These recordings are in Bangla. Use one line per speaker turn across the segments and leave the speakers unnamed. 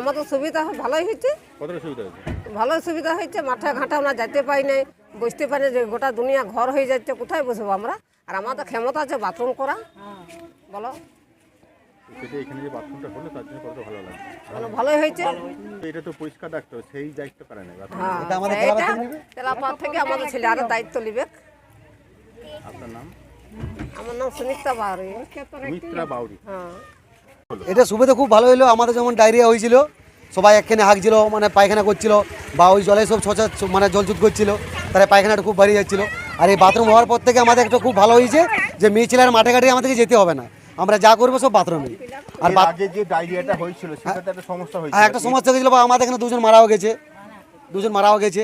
আমাদের সুবিধা ভালোই হয়েছে।
কতটা সুবিধা হয়েছে?
ভালোই সুবিধা হয়েছে মাঠে ঘাটে আমরা যেতে পাই নাই বসতে পারি না যে গোটা দুনিয়া ঘর হয়ে যাচ্ছে কোথায় বসবো আমরা? আর আমাদের ক্ষমতা আছে বাথরুম করা। বলো।
সেটা এখানে যে বাথরুমটা হলো তার জন্য কতটা ভালো লাগছে
মানে ভালোই হয়েছে।
এটা তো পরিষ্কার রাখতে হবে সেই দায়িত্ব পারে না
হ্যাঁ
এটা আমাদের থেকে
ছেলে আরও দায়িত্ব নিবে।
আপনার নাম?
আমার নাম সুমিত্রা বাউরি
মিত্রা বাউরি
হ্যাঁ।
এটা সুবিধা খুব ভালো হলো আমাদের যেমন ডায়রিয়া হয়েছিল সবাই একখানে হাঁকছিল মানে পায়খানা করছিল বা ওই জলে সব ছচা মানে জলচুত করছিল তারা পায়খানাটা খুব বাড়িয়ে যাচ্ছিল। আর এই বাথরুম হওয়ার পর থেকে আমাদের একটা খুব ভালো হয়েছে যে মেয়ে ছেলের মাঠে ঘাটে আমাদেরকে যেতে হবে না। আমরা যা করব সব বাথরুমে আর
এর
বাথ-
আগে যে ডায়রিয়াটা হয়েছিল সেটাতে একটা সমস্যা হয়েছিল
আর একটা সমস্যা হয়েছিল বা আমাদের এখানে দুজন মারাও গেছে। দুজন মারাও গেছে।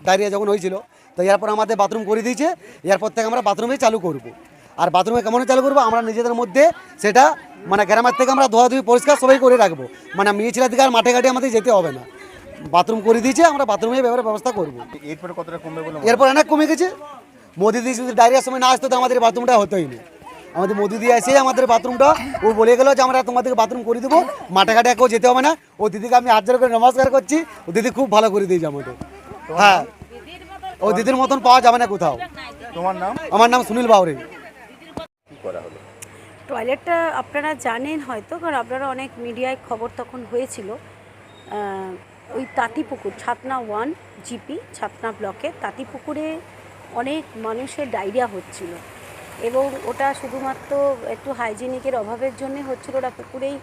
ডায়রিয়া যখন হয়েছিল তো এরপর আমাদের বাথরুম করে দিয়েছে এরপর থেকে আমরা বাথরুমে চালু করব। আর বাথরুমে কেমন চালু করব আমরা নিজেদের মধ্যে সেটা মানে গ্রামের থেকে আমরা ধোয়া ধুই পরিষ্কার সবাই করে রাখব। মানে মেয়ে ছেলের দিকে আর মাঠে ঘাটে আমাদের যেতে হবে না। বাথরুম করে দিয়েছে আমরা বাথরুমে ব্যবহার ব্যবস্থা করব।
এরপরে কতটা কমবে বলে
এরপর অনেক কমে গেছে। মোদি দিয়ে যদি ডায়রিয়ার সময় না আসতো তো আমাদের বাথরুমটা হতোই না। আমাদের মোদি দিয়ে এসে আমাদের বাথরুমটা ও বলে গেলো যে আমরা তোমাদেরকে বাথরুম করে দেবো মাঠে ঘাটে কেউ যেতে হবে না। ও দিদিকে আমি হাত জোর করে নমস্কার করছি ও দিদি খুব ভালো করে দিয়েছে আমাদের। হ্যাঁ। ও দিদির মতন পাওয়া যাবে না কোথাও।
তোমার নাম?
আমার নাম সুনীল বাউরি।
করা হলো?
টয়লেটটা আপনারা জানেন হয়তো, কারণ আপনারা অনেক মিডিয়ায় খবর তখন হয়েছিল। ওই তাঁতিপুকুর, ছাতনা ওয়ান জিপি, ছাতনা ব্লকে তাঁতিপুকুরে অনেক মানুষের ডায়রিয়া হচ্ছিল। এবং ওটা শুধুমাত্র একটু হাইজিনিকের অভাবের জন্য হচ্ছিল ওরা পুকুরেই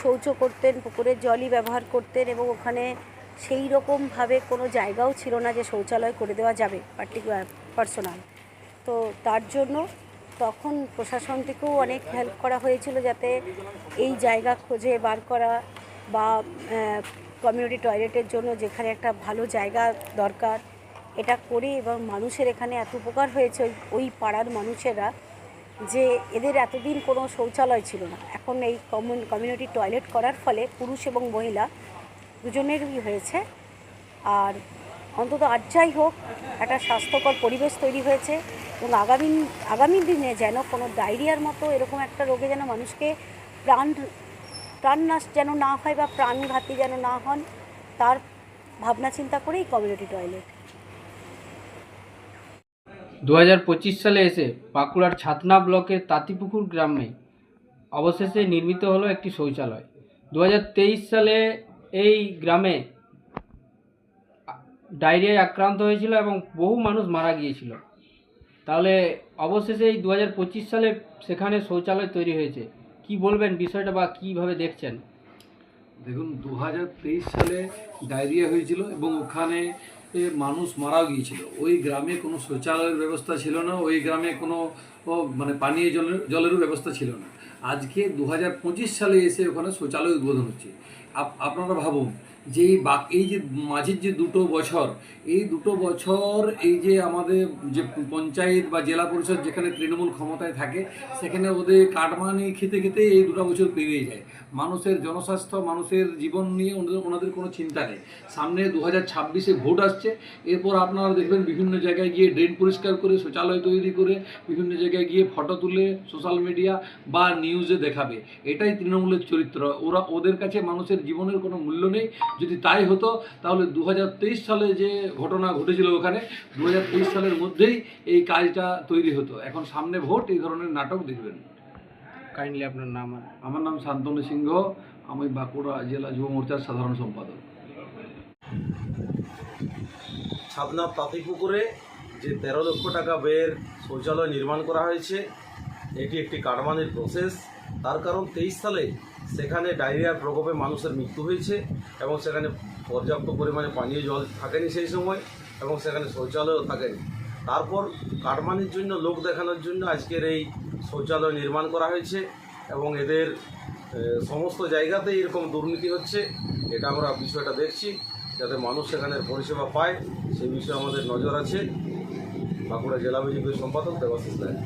শৌচ করতেন, পুকুরের জলই ব্যবহার করতেন এবং ওখানে সেই রকমভাবে কোনো জায়গাও ছিল না যে শৌচালয় করে দেওয়া যাবে, পার্টিকুলার, পার্সোনাল। তো তার জন্য তখন প্রশাসন থেকেও অনেক হেল্প করা হয়েছিল যাতে এই জায়গা খুঁজে বার করা বা কমিউনিটি টয়লেটের জন্য যেখানে একটা ভালো জায়গা দরকার, এটা করে এবং মানুষের এখানে এত উপকার হয়েছে ওই পাড়ার মানুষেরা যে এদের এতদিন কোনো শৌচালয় ছিল না। এখন এই কমন কমিউনিটি টয়লেট করার ফলে পুরুষ এবং মহিলা দুজনেরই হয়েছে। আর অন্তত আর যাই হোক, একটা স্বাস্থ্যকর পরিবেশ তৈরি হয়েছে এবং আগামী আগামী দিনে যেন কোনো ডায়রিয়ার মতো এরকম একটা রোগে যেন মানুষকে প্রাণ, প্রাণনাশ যেন না হয় বা প্রাণঘাতী যেন না হন, তার ভাবনা চিন্তা করেই কমিউনিটি টয়লেট।
দু হাজার পঁচিশ সালে এসে বাঁকুড়ার ছাতনা ব্লকের তাঁতিপুকুর গ্রামে অবশেষে নির্মিত হলো একটি শৌচালয়। দু হাজার তেইশ সালে এই গ্রামে ডায়রিয়ায় আক্রান্ত হয়েছিল এবং বহু মানুষ মারা গিয়েছিল। তাহলে অবশেষে এই দু হাজার পঁচিশ সালে সেখানে শৌচালয় তৈরি হয়েছে। কি বলবেন বিষয়টা বা কীভাবে দেখছেন?
দেখুন দু হাজার তেইশ সালে ডায়রিয়া হয়েছিল এবং ওখানে মানুষ মারাও গিয়েছিল। ওই গ্রামে কোনো শৌচালয়ের ব্যবস্থা ছিল না, ওই গ্রামে কোনো মানে পানীয় জলের, জলেরও ব্যবস্থা ছিল না। আজকে দু হাজার পঁচিশ সালে এসে ওখানে শৌচালয় উদ্বোধন হচ্ছে। আপনারা ভাবুন, যে এই যে মাঝের যে দুটো বছর, এই দুটো বছর এই যে আমাদের যে পঞ্চায়েত বা জেলা পরিষদ যেখানে তৃণমূল ক্ষমতায় থাকে, সেখানে ওদের কাটমানি খেতে খেতে এই দুটো বছর পেরিয়ে যায়। মানুষের জনস্বাস্থ্য, মানুষের জীবন নিয়ে ওনাদের ওনাদের কোনো চিন্তা নেই। সামনে দু হাজার ছাব্বিশে ভোট আসছে, এরপর আপনারা দেখবেন বিভিন্ন জায়গায় গিয়ে ড্রেন পরিষ্কার করে, শৌচালয় তৈরি করে, বিভিন্ন জায়গায় গিয়ে ফটো তুলে সোশ্যাল মিডিয়া বা নিউজে দেখাবে। এটাই তৃণমূলের চরিত্র। ওরা, ওদের কাছে মানুষের জীবনের কোনো মূল্য নেই। যদি তাই হতো তাহলে দু হাজার তেইশ সালে যে ঘটনা ঘটেছিল ওখানে দু হাজার তেইশ সালের মধ্যেই এই কাজটা তৈরি হতো। এখন সামনে ভোট এই ধরনের নাটক দেখবেন।
কাইন্ডলি আপনার নাম
আমার নাম শান্তনু সিংহ আমি বাঁকুড়া জেলা যুব মোর্চার সাধারণ সম্পাদক।
ছাদনা তাঁতিপুকুরে যে তেরো লক্ষ টাকা ব্যয়ের শৌচালয় নির্মাণ করা হয়েছে এটি একটি কাটমানির প্রসেস তার কারণ তেইশ সালে সেখানে ডায়রিয়ার প্রকোপে মানুষের মৃত্যু হয়েছে এবং সেখানে পর্যাপ্ত পরিমাণে পানীয় জল থাকেনি সেই সময় এবং সেখানে শৌচালয়ও থাকেনি। তারপর কাটমানির জন্য লোক দেখানোর জন্য আজকের এই শৌচালয় নির্মাণ করা হয়েছে এবং এদের সমস্ত জায়গাতেই এরকম দুর্নীতি হচ্ছে। এটা আমরা বিষয়টা দেখছি, যাতে মানুষ সেখানের পরিষেবা পায়। সেই বিষয়ে আমাদের নজর আছে। বাঁকুড়া জেলা বিজেপির সম্পাদক দেবাশিস রায়।